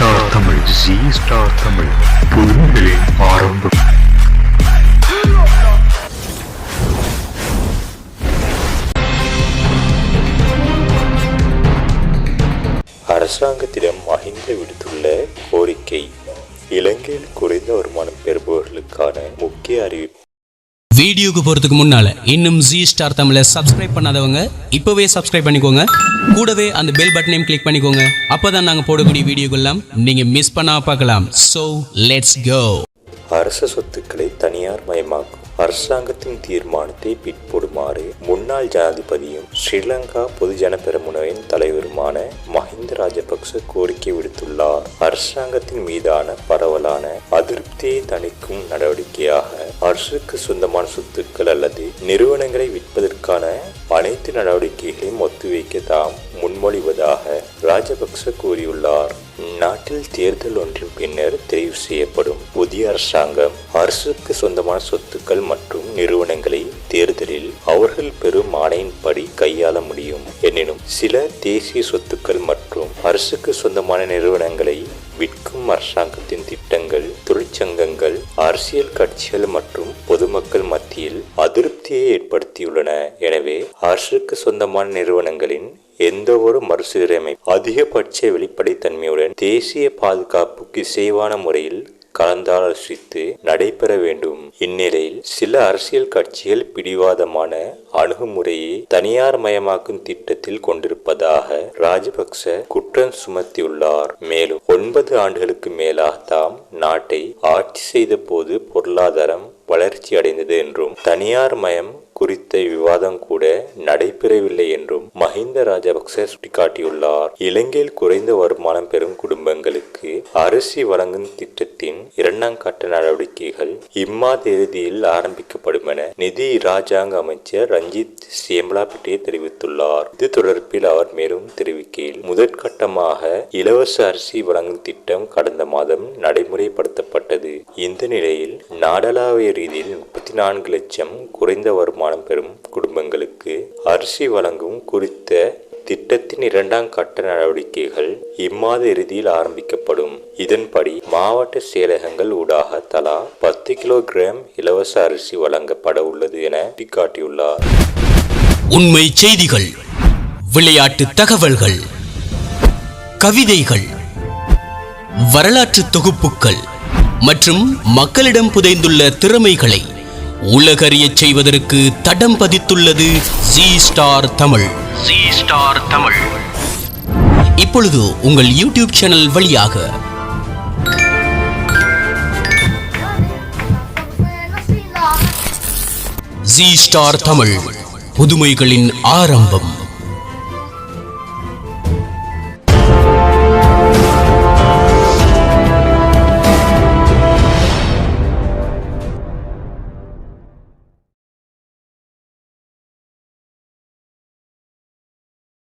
G star Tamil புதுமைகளின் ஆரம்பம் அரசாங்கத்திடம் மஹிந்த விடுத்துள்ள கோரிக்கை இலங்கையில் குறைந்த வருமானம் பெறுபவர்களுக்கான முக்கிய அறிவிப்பு. வீடியோக்கு போகிறதுக்கு முன்னால் இன்னும் ஜி ஸ்டார் தமிழை சப்ஸ்கிரைப் பண்ணாதவங்க இப்போவே சப்ஸ்கிரைப் பண்ணிக்கோங்க. கூடவே அந்த பெல் பட்டனையும் கிளிக் பண்ணிக்கோங்க. அப்பதான் நாங்கள் போடக்கூடிய வீடியோக்கெல்லாம் நீங்கள் மிஸ் பண்ணால் பார்க்கலாம். ஸோ லெட்ஸ் கோ அரச சொத்துக்களை தனியார் மயமாக்கும் அரசாங்கத்தின் தீர்மானத்தை பிற்படுமாறு முன்னாள் ஜனாதிபதியும் ஸ்ரீலங்கா பொதுஜன பெரமுனவின் தலைவருமான மஹிந்த ராஜபக்ச கோரிக்கை விடுத்துள்ளார். அரசாங்கத்தின் மீதான பரவலான அதிருப்தியை தணிக்கும் நடவடிக்கையாக அரசுக்கு சொந்தமான சொத்துக்கள் அல்லது நிறுவனங்களை விற்பதற்கான அனைத்து நடவடிக்கைகளையும் ஒத்திவைக்க தாம் முன்மொழிவதாக ராஜபக்ச கூறியுள்ளார். நாட்டில் தேர்தல் ஒன்றின் பின்னர் தெரிவு செய்யப்படும் புதிய அரசாங்கம் அரசுக்கு சொந்தமான சொத்துக்கள் மற்றும் நிறுவனங்களை தேர்தலில் அவர்கள் பெறும் ஆணையின்படி கையாள முடியும். எனினும் சில தேசிய சொத்துக்கள் மற்றும் அரசுக்கு சொந்தமான நிறுவனங்களை விற்கும் அரசாங்கத்தின் திட்டங்கள் தொழிற்சங்கங்கள் அரசியல் கட்சிகள் மற்றும் பொதுமக்கள் மத்தியில் அதிருப்தியை ஏற்படுத்தியுள்ளன. எனவே அரசுக்கு சொந்தமான நிறுவனங்களின் எந்த ஒரு மறுசீரமை அதிகபட்ச வெளிப்படைத்தன்மையுடன் தேசிய பாதுகாப்புக்கு இசைவான முறையில் கலந்தாலோசித்து நடைபெற வேண்டும். இந்நிலையில் சில அரசியல் கட்சிகள் பிடிவாதமான அணுகுமுறையை தனியார் மயமாக்கும் திட்டத்தில் கொண்டிருப்பதாக ராஜபக்ச குற்றம் சுமத்தியுள்ளார். மேலும் ஒன்பது ஆண்டுகளுக்கு மேலாக தாம் நாட்டை ஆட்சி செய்த போது பொருளாதாரம் வளர்ச்சி அடைந்தது என்றும் தனியார் மயம் குறித்த விவாதம் கூட நடைபெறவில்லை என்றும் மஹிந்த ராஜபக்ச சுட்டிக்காட்டியுள்ளார். இலங்கையில் குறைந்த வருமானம் பெறும் குடும்பங்களுக்கு அரிசி வழங்கும் திட்டத்தின் இரண்டாம் கட்ட நடவடிக்கைகள் இம்மாத இறுதியில் ஆரம்பிக்கப்படும் என நிதி ராஜாங்க அமைச்சர் ரஞ்சித் சேம்பலாபிட்டே தெரிவித்துள்ளார். இது தொடர்பில் அவர் மேலும் தெரிவிக்கையில் முதற்கட்டமாக இலவச அரிசி வழங்கும் திட்டம் கடந்த மாதம் நடைமுறைப்படுத்தப்பட்டது. இந்த நிலையில் நாடளாவிய ரீதியில் இருபத்தி நான்கு லட்சம் குறைந்த வருமானம் பெறும் குடும்பங்களுக்கு அரிசி வழங்கும் குறித்த திட்டத்தின் இரண்டாம் கட்ட நடவடிக்கைகள் இம்மாத இறுதியில் ஆரம்பிக்கப்படும். இதன்படி மாவட்ட செயலகங்கள் ஊடாக தலா பத்து கிலோகிராம் இலவச அரிசி வழங்கப்பட உள்ளது என சுட்டிக்காட்டியுள்ளார். உண்மை செய்திகள் விளையாட்டு தகவல்கள் கவிதைகள் வரலாற்று தொகுப்புகள் மற்றும் மக்களிடம் புதைந்துள்ள திறமைகளை உலகறியச் செய்வதற்கு தடம் பதித்துள்ளது G star Tamil. G star Tamil. இப்பொழுது உங்கள் யூடியூப் சேனல் வழியாக. G star Tamil. புதுமைகளின் ஆரம்பம்.